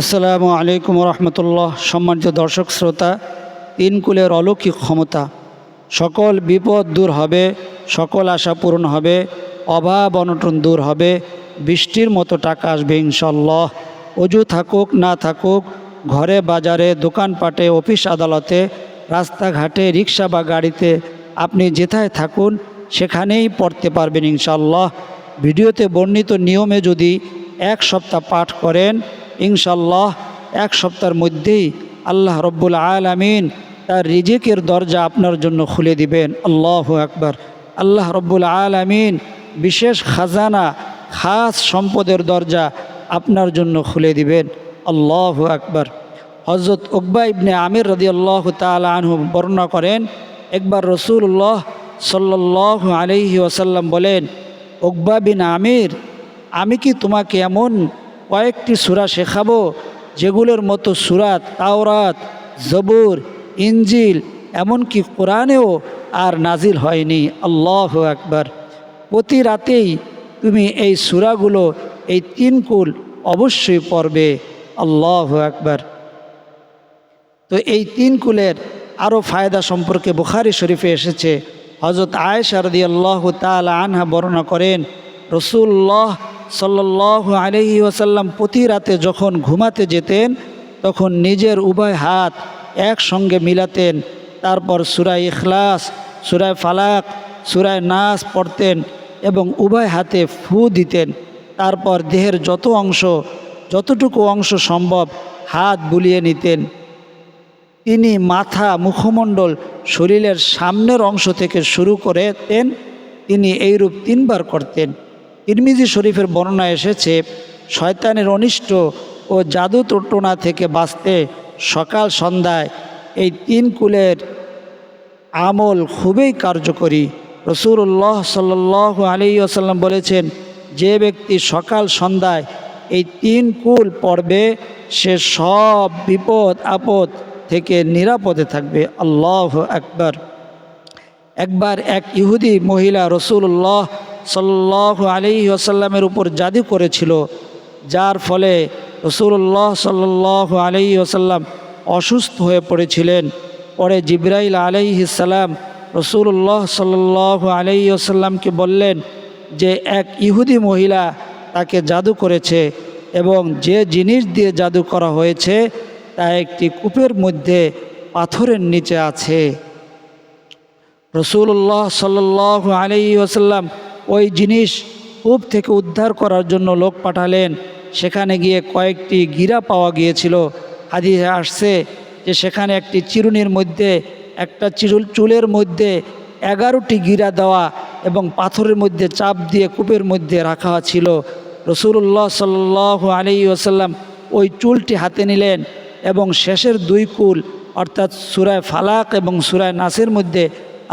আসসালামু আলাইকুম রহমতুল্লাহ সম্মানিত দর্শক শ্রোতা তিন কুলের অলৌকিক ক্ষমতা। সকল বিপদ দূর হবে, সকল আশা পূরণ হবে, অভাব অনটন দূর হবে, বৃষ্টির মতো টাকা আসবে ইনশাল্লাহ অজু থাকুক, না থাকুক, ঘরে, বাজারে, দোকানপাটে, অফিস, আদালতে, রাস্তাঘাটে, রিক্সা বা গাড়িতে আপনি যেথায় থাকুন, সেখানেই পড়তে পারবেন ইনশাল্লাহ ভিডিওতে বর্ণিত নিয়মে যদি এক সপ্তাহ পাঠ করেন ইনশাল্লাহ এক সপ্তাহের মধ্যেই আল্লাহ রব্বুল আলামিন তার রিজিকের দরজা আপনার জন্য খুলে দিবেন। আল্লাহ আকবার। আল্লাহ রব্বুল আলামিন বিশেষ খাজানা, খাস সম্পদের দরজা আপনার জন্য খুলে দিবেন। আল্লাহ আকবার। হজরত উকবা ইবনে আমির রদি আল্লাহ তালা আনহু বর্ণনা করেন, একবার রসুল্লাহ সাল্লাহ আলহি ওসাল্লাম বলেন, উকবা বিন আমির, আমি কি তোমাকে এমন কয়েকটি সুরা শেখাবো, যেগুলোর মতো সুরাত, তাওরাত, জবুর ইঞ্জিল এমনকি কোরআনেও আর নাজিল হয়নি। আল্লাহ আকবার। প্রতি রাতেই তুমি এই সুরাগুলো এই তিন কুল অবশ্যই পড়বে। আল্লাহ আকবার। তো এই তিন কুলের আরও ফায়দা সম্পর্কে বুখারি শরীফে এসেছে। হজরত আয়েশা রদি আল্লাহ তালা আনহা বর্ণনা করেন রসুল্লাহ সাল্লাহ আলহি ওসাল্লাম প্রতি রাতে যখন ঘুমাতে যেতেন, তখন নিজের উভয় হাত একসঙ্গে মিলাতেন। তারপর সুরায় ইখলাস, সুরায় ফালাক, সুরায় নাস পড়তেন এবং উভয় হাতে ফু দিতেন। তারপর দেহের যত অংশ, যতটুকু অংশ সম্ভব হাত বুলিয়ে নিতেন। তিনি মাথা মুখমণ্ডল শরীরের সামনের অংশ থেকে শুরু করেতেন তিনি এইরূপ তিনবার করতেন। তিরমিজি শরীফের বর্ণনা এসেছে, শয়তানের অনিষ্ট ও জাদু টোটনা থেকে বাঁচতে সকাল সন্ধ্যায় এই তিন কুলের আমল খুবই কার্যকরী। রসুল্লাহ সাল্লাহ আলী আসাল্লাম বলেছেন, যে ব্যক্তি সকাল সন্ধ্যায় এই তিন কুল পড়বে, সে সব বিপদ আপদ থেকে নিরাপদে থাকবে। আল্লাহ একবার একবার এক ইহুদি মহিলা রসুল্লাহ সাল্লাহ আলী আসাল্লামের উপর জাদু করেছিল, যার ফলে রসুল্লাহ সাল্লাহ আলী আসাল্লাম অসুস্থ হয়ে পড়েছিলেন। পরে জিব্রাইল আলাইহিসাল্লাম রসুল্লাহ সাল্লাহ আলাই আসাল্লামকে বললেন যে, এক ইহুদি মহিলা তাকে জাদু করেছে এবং যে জিনিস দিয়ে জাদু করা হয়েছে তা একটি কূপের মধ্যে পাথরের নিচে আছে। রসুল্লাহ সাল্লাহ আলাই আসাল্লাম ওই জিনিস কূপ থেকে উদ্ধার করার জন্য লোক পাঠালেন। সেখানে গিয়ে কয়েকটি গিরা পাওয়া গিয়েছিল। হাদিসে আসছে যে সেখানে একটি চিরুনির মধ্যে, একটা চিরুল চুলের মধ্যে এগারোটি গিরা দেওয়া এবং পাথরের মধ্যে চাপ দিয়ে কূপের মধ্যে রাখা ছিল। রসুল্লাহ সাল্লাহ আলী ওসাল্লাম ওই চুলটি হাতে নিলেন এবং শেষের দুই কুল, অর্থাৎ সুরায় ফালাক এবং সুরায় নাসের মধ্যে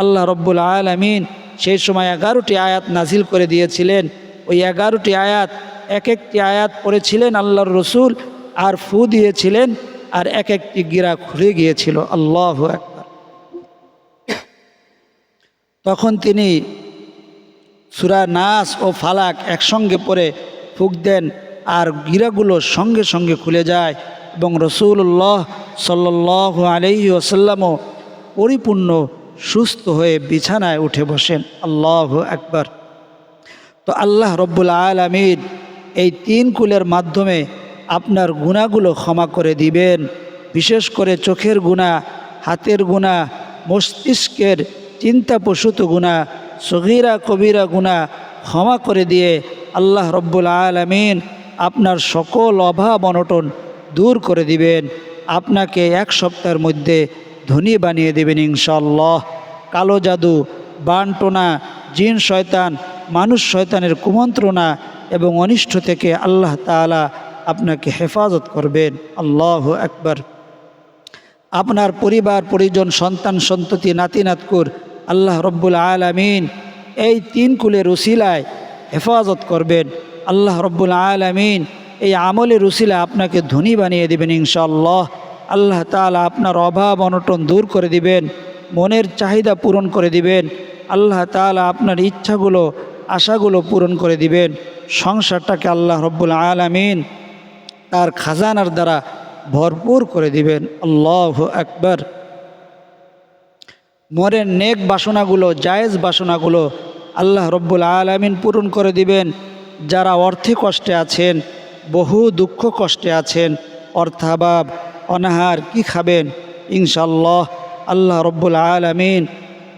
আল্লাহ রব্বুল আলমিন সেই সময় এগারোটি আয়াত নাজিল করে দিয়েছিলেন। ওই এগারোটি আয়াত এক একটি আয়াত পড়েছিলেন আল্লাহর রসুল আর ফু দিয়েছিলেন আর এক একটি গিরা খুলে গিয়েছিল। আল্লাহ একবার তখন তিনি সুরা নাস ও ফালাক একসঙ্গে পরে ফুক দেন আর গিরাগুলো সঙ্গে সঙ্গে খুলে যায় এবং রসুল্লাহ সাল্লাহ আলহি আসাল্লামও পরিপূর্ণ সুস্থ হয়ে বিছানায় উঠে বসেন। আল্লাহ একবার তো আল্লাহ রব্বুল আলমিন এই তিন কুলের মাধ্যমে আপনার গুণাগুলো ক্ষমা করে দিবেন। বিশেষ করে চোখের গুণা হাতের গুণা মস্তিষ্কের চিন্তাপ্রসূত গুণা সগিরা কবিরা গুণা ক্ষমা করে দিয়ে আল্লাহ রব্বুল আলমিন আপনার সকল অভাব অনটন দূর করে দিবেন। আপনাকে এক সপ্তাহের মধ্যে ধনী বানিয়ে দেবেন ইনশাল্লাহ কালো জাদু বানটোনা জিন শয়তান, মানুষ শয়তানের কুমন্ত্রণা এবং অনিষ্ট থেকে আল্লাহ তালা আপনাকে হেফাজত করবেন। আল্লাহ একবার আপনার পরিবার, পরিজন, সন্তান, সন্ততি, নাতি, নাতকুর, আল্লাহ রব্বুল আলমিন এই তিন কুলের উসিলায় হেফাজত করবেন। আল্লাহ রব্বুল আলমিন এই আমলের উসিলা আপনাকে ধনী বানিয়ে দেবেন ইনশাল্লাহ আল্লাহ তালা আপনার অভাব অনটন দূর করে দিবেন, মনের চাহিদা পূরণ করে দিবেন, আল্লাহ তালা আপনার ইচ্ছাগুলো, আশাগুলো পূরণ করে দিবেন। সংসারটাকে আল্লাহ রব্বুল আলমিন তার খাজানার দ্বারা ভরপুর করে দিবেন। আল্লাহ আকবর। মরের নেক বাসনাগুলো, জায়েজ বাসনাগুলো আল্লাহ রব্বুল আলমিন পূরণ করে দিবেন। যারা অর্থে কষ্টে আছেন, বহু দুঃখ কষ্টে আছেন, অর্থাভাব অনাহার কি খাবেন? ইনশাল্লাহ আল্লাহ রব্বুল আলমিন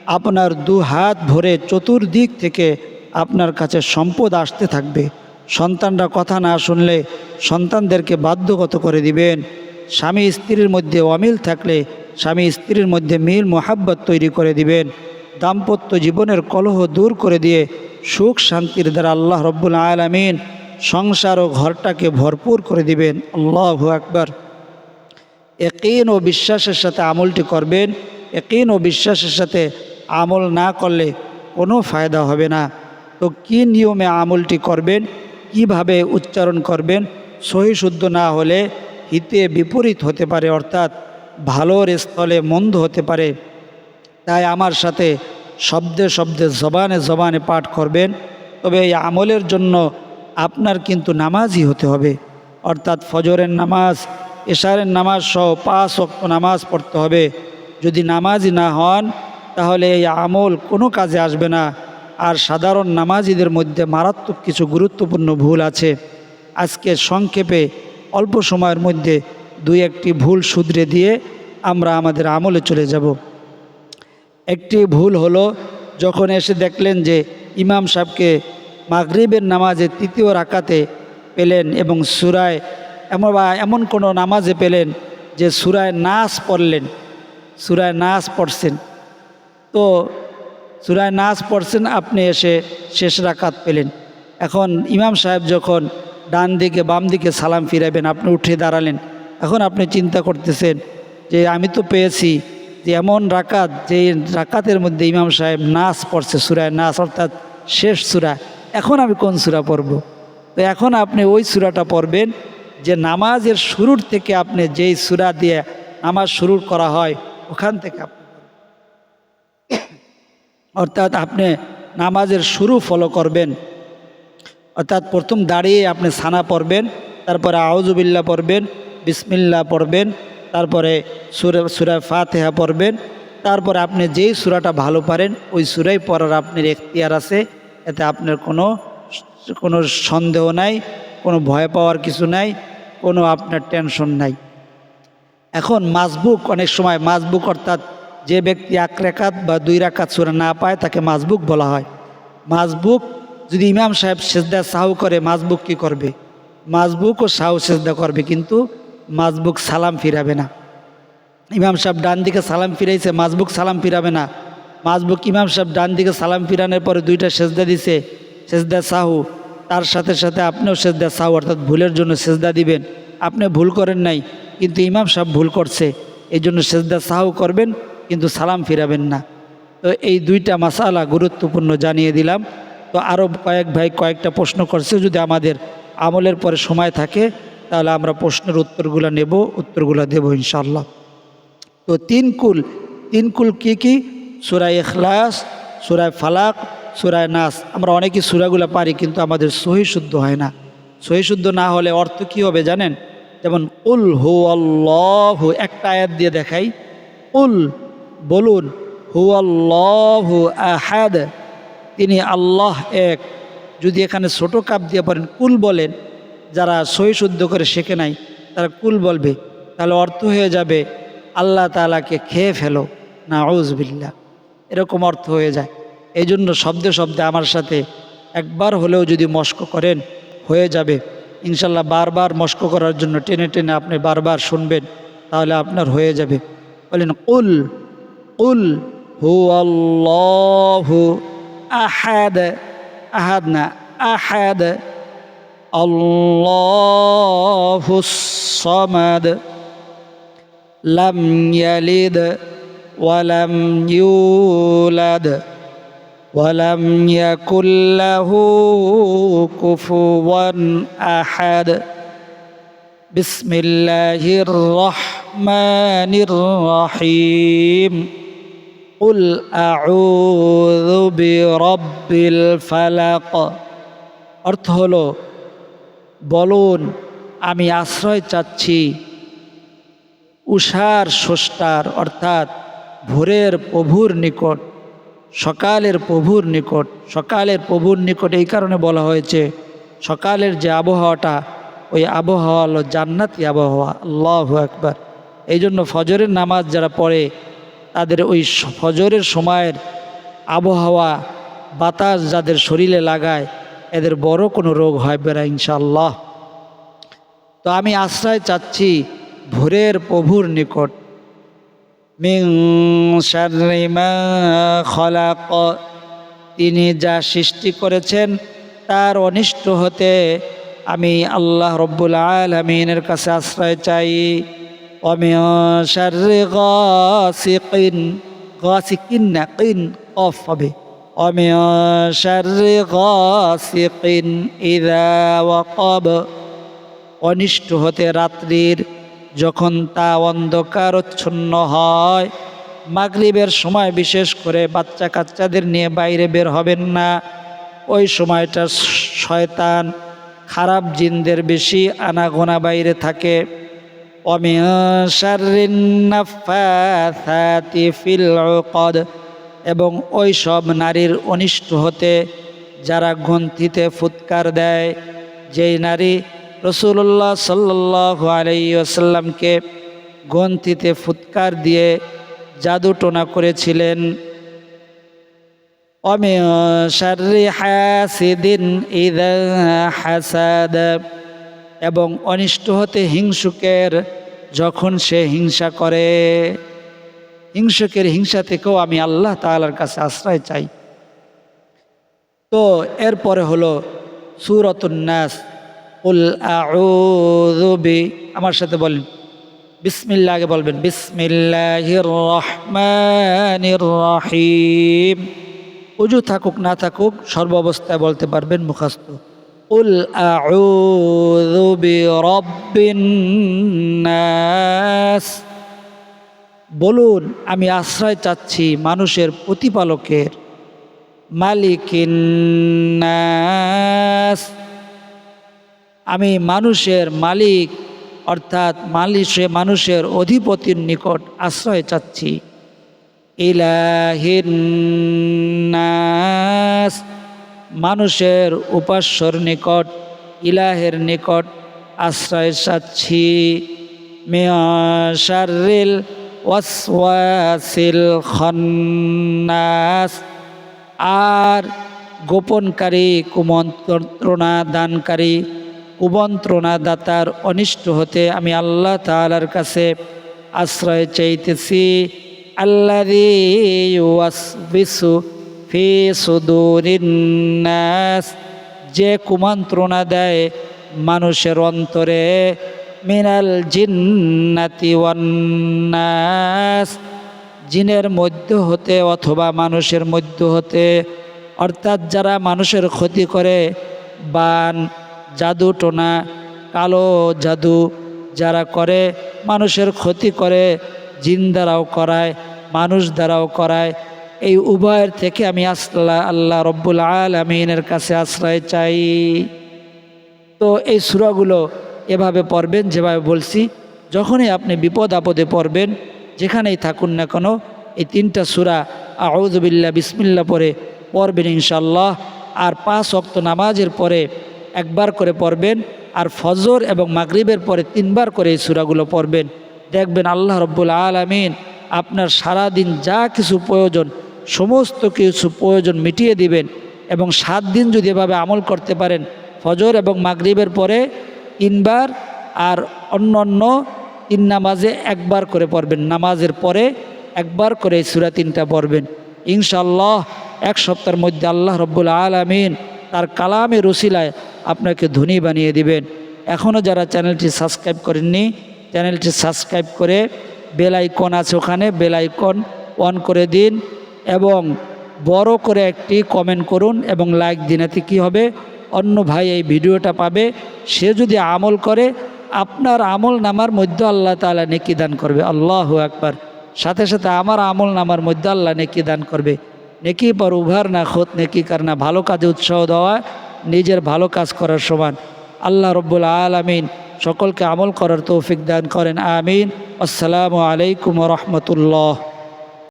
আপনার দু হাত ভরে চতুর্দিক থেকে আপনার কাছে সম্পদ আসতে থাকবে। সন্তানরা কথা না শুনলে সন্তানদেরকে বাধ্যগত করে দিবেন। স্বামী স্ত্রীর মধ্যে অমিল থাকলে স্বামী স্ত্রীর মধ্যে মিল মোহাব্বত তৈরি করে দিবেন। দাম্পত্য জীবনের কলহ দূর করে দিয়ে সুখ শান্তির দ্বারা আল্লাহ রব্বুল আলমিন সংসার ও ঘরটাকে ভরপুর করে দিবেন। আল্লাহ আকবর। একিন ও বিশ্বাসের সাথে আমলটি করবেন, একিন ও বিশ্বাসের সাথে আমল না করলে কোনো ফায়দা হবে না। তো কি নিয়মে আমলটি করবেন, কীভাবে উচ্চারণ করবেন, সহি শুদ্ধ না হলে হিতে বিপরীত হতে পারে, অর্থাৎ ভালোর স্থলে মন্দ হতে পারে। তাই আমার সাথে শব্দে শব্দে, জবানে জবানে পাঠ করবেন, তবে এই আমলের জন্য আপনার কিন্তু নামাজই হতে হবে, অর্থাৎ ফজরের নামাজ এশারের নামাজ সহ পাঁচ অক্ট নামাজ পড়তে হবে। যদি নামাজই না হন, তাহলে এই আমল কোনো কাজে আসবে না। আর সাধারণ নামাজিদের মধ্যে মারাত্মক কিছু গুরুত্বপূর্ণ ভুল আছে। আজকে সংক্ষেপে অল্প সময়ের মধ্যে দুই একটি ভুল শুধরে দিয়ে আমরা আমাদের আমলে চলে যাব। একটি ভুল হলো, যখন এসে দেখলেন যে ইমাম সাহেবকে মাগরিবের নামাজে তৃতীয় রাকাতে পেলেন এবং সুরায় এমন বা এমন কোনো নামাজে পেলেন যে সুরায় নাচ পড়লেন, সুরায় নাচ পড়ছেন। তো সুরায় নাচ পড়ছেন, আপনি এসে শেষ রাকাত পেলেন। এখন ইমাম সাহেব যখন ডান দিকে, বাম দিকে সালাম ফিরাবেন আপনি উঠে দাঁড়ালেন। এখন আপনি চিন্তা করতেছেন যে আমি তো পেয়েছি যে এমন রাকাত যে রাকাতের মধ্যে ইমাম সাহেব নাচ পড়ছে, সুরায় নাচ অর্থাৎ শেষ সুরা। এখন আমি কোন সুরা পড়ব? তো এখন আপনি ওই সুরাটা পড়বেন যে নামাজের শুরুর থেকে আপনি যেই সুরা দিয়ে নামাজ শুরু করা হয়, ওখান থেকে আপনি অর্থাৎ আপনি নামাজের শুরু ফলো করবেন। অর্থাৎ প্রথম দাঁড়িয়ে আপনি সানা পড়বেন, তারপরে আউজুবিল্লা পড়বেন বিসমিল্লা পড়বেন, তারপরে সুরে, সুরা ফাতেহা পড়বেন, তারপরে আপনি যেই সুরাটা ভালো পারেন, ওই সুরাই পড়ার আপনার এখতিয়ার আছে, এতে আপনার কোনো কোনো সন্দেহ নাই। কোনো ভয় পাওয়ার কিছু নাই, কোনো আপনার টেনশন নাই। এখন মাজবুক অনেক সময় মাজবুক অর্থাৎ যে ব্যক্তি এক রেখাত বা দুই রাকাত সুরা না পায়, তাকে মাজবুক বলা হয়। মাজবুক যদি ইমাম সাহেব সেজদা সাহু করে মাজবুক কি করবে? মাজবুক ও সাহু সেজদা করবে, কিন্তু মাজবুক সালাম ফিরাবে না। ইমাম সাহেব ডান দিকে সালাম ফিরাইছে মাজবুক সালাম ফিরাবে না। মাজবুক ইমাম সাহেব ডান দিকে সালাম ফিরানোর পরে দুইটা সেজদা দিছে, সেজদা সাহু। তার সাথে সাথে আপনিও সেজদা সাহু অর্থাৎ ভুলের জন্য সেজদা দিবেন। আপনি ভুল করেন নাই, কিন্তু ইমাম সাহেব ভুল করছে। এই জন্য সেজদা সাহু করবেন, কিন্তু সালাম ফিরাবেন না। তো এই দুইটা মাসালা গুরুত্বপূর্ণ জানিয়ে দিলাম। তো আরও কয়েক ভাই কয়েকটা প্রশ্ন করছে, যদি আমাদের আমলের পরে সময় থাকে, তাহলে আমরা প্রশ্নের উত্তরগুলো নেব, উত্তরগুলো দেব ইনশাল্লাহ তো তিন কুল তিন কুল কী কী? সুরায় এখলাস সুরায় ফালাক সুরায় নাস, আমরা অনেকই সুরাগুলো পারি কিন্তু আমাদের সহি শুদ্ধ হয় না। সহি শুদ্ধ না হলে অর্থ কী হবে জানেন? যেমন, উল হু আল্লাহ একটা আয়াত দিয়ে দেখাই। উল, বলুন হু আল্লাহ আহাদ, তিনি আল্লাহ এক। যদি এখানে ছোট কাপ দিয়ে পারেন কুল বলেন, যারা সহি শুদ্ধ করে শেখে নাই, তারা কুল বলবে। তাহলে অর্থ হয়ে যাবে, আল্লাহ তালাকে খেয়ে ফেলো না আউজবিল্লা এরকম অর্থ হয়ে যায়। এই জন্য শব্দে শব্দে আমার সাথে একবার হলেও যদি মস্ক করেন, হয়ে যাবে। ইনশাল্লাহ বারবার মস্ক করার জন্য টেনে টেনে আপনি বারবার শুনবেন, তাহলে আপনার হয়ে যাবে। বলেন, উল উল হু আল্লাহু আহাদ আহাদ না, আহাদ সমাদ, লাম ইয়ালিদ ওয়ালাম ইউলাদ। ولم يكن له كفوا احد بسم الله الرحمن الرحيم قل اعوذ برب الفلق অর্থ হলো বলুন আমি আশ্রয় চাচ্ছি উষার স্রষ্টার অর্থাৎ ভোরের প্রভুর নিকট সকালের প্রভুর নিকট, সকালের প্রভুর নিকট এই কারণে বলা হয়েছে, সকালের যে আবহাওয়াটা, ওই আবহাওয়া হলো জান্নাতি আবহাওয়া, আল্লাহ একবার এই জন্য ফজরের নামাজ যারা পড়ে, তাদের ওই ফজরের সময়ের আবহাওয়া, বাতাস যাদের শরীরে লাগায়, এদের বড় কোনো রোগ হয় বেড়া ইনশাল্লাহ তো আমি আশ্রয় চাচ্ছি ভোরের প্রভুর নিকট মিং শাররি খলাক। তিনি যা সৃষ্টি করেছেন, তার অনিষ্ট হতে আমি আল্লাহ রব্বুল আলমিনের কাছে আশ্রয় চাই। অমিয় শাররি গাসিকিন গাসিকিন না কিন অফ হবে। অমিয় শাররি গাসিকিন, ইদা ওয়াকাব। অনিষ্ট হতে রাত্রির যখন তা অন্ধকারচ্ছন্ন হয়, মাগরিবের সময় বিশেষ করে বাচ্চা কাচ্চাদের নিয়ে বাইরে বের হবেন না। ওই সময়টা শয়তান খারাপ জিনদের বেশি আনাগোনা বাইরে থাকে। এবং ওই সব নারীর অনিষ্ট হতে যারা গ্রন্থিতে ফুৎকার দেয়, যেই নারী রসুল্লাহ সাল্লাহ আলাইসাল্লামকে গ্রন্থিতে ফুৎকার দিয়ে জাদু টোনা করেছিলেন। এবং অনিষ্ট হতে হিংসুকের যখন সে হিংসা করে, হিংসুকের হিংসা থেকেও আমি আল্লাহ তালার কাছে আশ্রয় চাই। তো এরপরে হলো সুরতুন্নাস উল আউযুবি আমার সাথে বলেন, বিসমিল্লাহ আগে বলবেন, বিসমিল্লাহির রহমানির রহিম। উজু থাকুক, না থাকুক, সর্ব অবস্থায় বলতে পারবেন মুখাস্ত। উল আউযু বিরাব্বিন নাস। বলুন, আমি আশ্রয় চাচ্ছি মানুষের প্রতিপালকের মালিকিন নাস। আমি মানুষের মালিক, অর্থাৎ মালিশে মানুষের অধিপতির নিকট আশ্রয় চাচ্ছি। ইলাহিন্নাস মানুষের উপাস্যর নিকট, ইলাহের নিকট আশ্রয় চাচ্ছি। মেয়াশারিল ওয়াসওয়াসিল খন্নাস, আর গোপনকারী কুমন্ত্রণা দানকারী কুমন্ত্রণা দাতার অনিষ্ট হতে আমি আল্লাহ তালার কাছে আশ্রয় চাইতেছি। ওয়াসবিসু ফি যে কুমন্ত্রণা দেয় মানুষের অন্তরে, মিনাল জিন্নাতি জিনের মধ্য হতে অথবা মানুষের মধ্য হতে। অর্থাৎ যারা মানুষের ক্ষতি করে, বান জাদু টোনা, কালো জাদু যারা করে, মানুষের ক্ষতি করে, জিন দ্বারাও করায়, মানুষ দ্বারাও করায়। এই উভয়ের থেকে আমি আসলা, আল্লাহ রব্বুল আল আলমিনের কাছে আশ্রয় চাই। তো এই সুরাগুলো এভাবে পড়বেন, যেভাবে বলছি, যখনই আপনি বিপদ আপদে পড়বেন, যেখানেই থাকুন না কেন, এই তিনটা সুরা আউজবিল্লা বিসমিল্লা পরে পড়বেন ইনশাল্লাহ আর পাঁচ অক্ত নামাজের পরে একবার করে পড়বেন আর ফজর এবং মাগরিবের পরে তিনবার করে এই সুরাগুলো পড়বেন। দেখবেন আল্লাহ রব্বুল আলমিন আপনার সারা দিন যা কিছু প্রয়োজন, সমস্ত কিছু প্রয়োজন মিটিয়ে দিবেন এবং সাত দিন যদি এভাবে আমল করতে পারেন, ফজর এবং মাগরিবের পরে তিনবার আর অন্য অন্য তিন নামাজে একবার করে পড়বেন। নামাজের পরে একবার করে এই সুরা তিনটা পড়বেন। ইনশাল্লাহ এক সপ্তাহের মধ্যে আল্লাহ রব্বুল আলমিন তার কালামে রসিলায় আপনাকে ধনী বানিয়ে দিবেন। এখনও যারা চ্যানেলটি সাবস্ক্রাইব করেননি, চ্যানেলটি সাবস্ক্রাইব করে বেল আইকন আছে ওখানে, বেল আইকন অন করে দিন এবং বড় করে একটি কমেন্ট করুন এবং লাইক দিন, এতে কী হবে? অন্য ভাই এই ভিডিওটা পাবে, সে যদি আমল করে, আপনার আমল নামার মধ্যে আল্লাহ তালা নেকি দান করবে। আল্লাহ একবার সাথে সাথে আমার আমল নামার মধ্যে আল্লাহ নেকি দান করবে। নেকি পর উভার না খোদ নেকি কার না ভালো কাজে উৎসাহ দেওয়া, নিজের ভালো কাজ করার সমান। আল্লাহ রব্বুল আলমিন সকলকে আমল করার তৌফিক দান করেন, আমিন। আসসালামু আলাইকুম রহমতুল্লাহ।